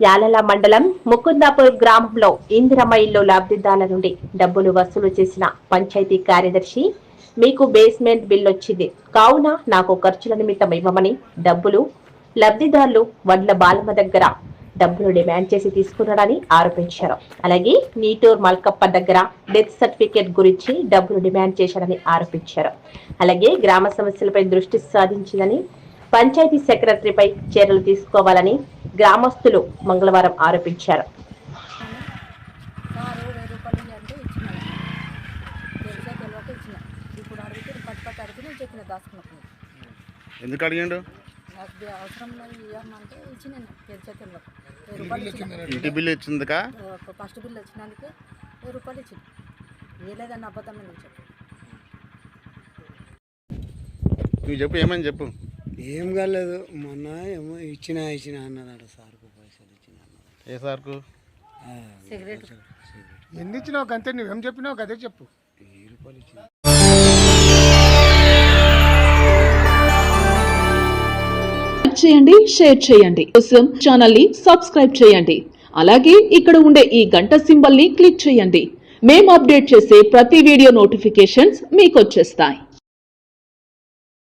యాలల మండలం ముకుందాపూర్ గ్రామంలో ఇందిరమ్మ ఇల్లు లబ్ధిదారుల నుండి డబ్బులు వసూలు చేసిన పంచాయతీ కార్యదర్శి మీకు బేస్మెంట్ బిల్ వచ్చింది. కావున నాకు ఖర్చుల నిమిత్తం ఇవ్వమని డబ్బులు లబ్ధిదారులు వడ్ల బాలమ్మ దగ్గర డబ్బులు డిమాండ్ చేసి తీసుకున్నాడని ఆరోపించారు. అలాగే నీటూర్ మల్కప్ప దగ్గర డెత్ సర్టిఫికేట్ గురించి డబ్బులు డిమాండ్ చేశాడని ఆరోపించారు. అలాగే గ్రామ సమస్యలపై దృష్టి సాధించిందని పంచాయతీ సెక్రటరీపై చర్యలు తీసుకోవాలని గ్రామస్తులు మంగళవారం ఆరోపించారు. ఎందుకు అడిగిండు? ఇంటి బిల్లు ఇచ్చిందికా? ఒక ఫస్ట్ బిల్ వచ్చినందుకు వెయ్యి రూపాయలు ఇచ్చిన. వేయలేదని అబద్ధం నేను చెప్పి? నువ్వు చెప్పు ఏమని చెప్పు? ఏం కాలేదు. మొన్న ఏమో ఇచ్చిన ఇచ్చిన అన్నాడు సార్కు పైసలు ఇచ్చిన అన్నాడు. ఏ సార్కు? సిగరెట్ ఎన్ని ఇచ్చినావు అంతే నువ్వేం చెప్పినావు అదే చెప్పు. వెయ్యి రూపాయలు ఇచ్చిన. చేయండి షేర్ చేయండి. కోసం ఛానల్ని సబ్స్క్రైబ్ చేయండి. అలాగే ఇక్కడ ఉండే ఈ గంట సింబల్ని క్లిక్ చేయండి. మేము అప్డేట్ చేసే ప్రతి వీడియో నోటిఫికేషన్స్ మీకు వచ్చేస్తాయి.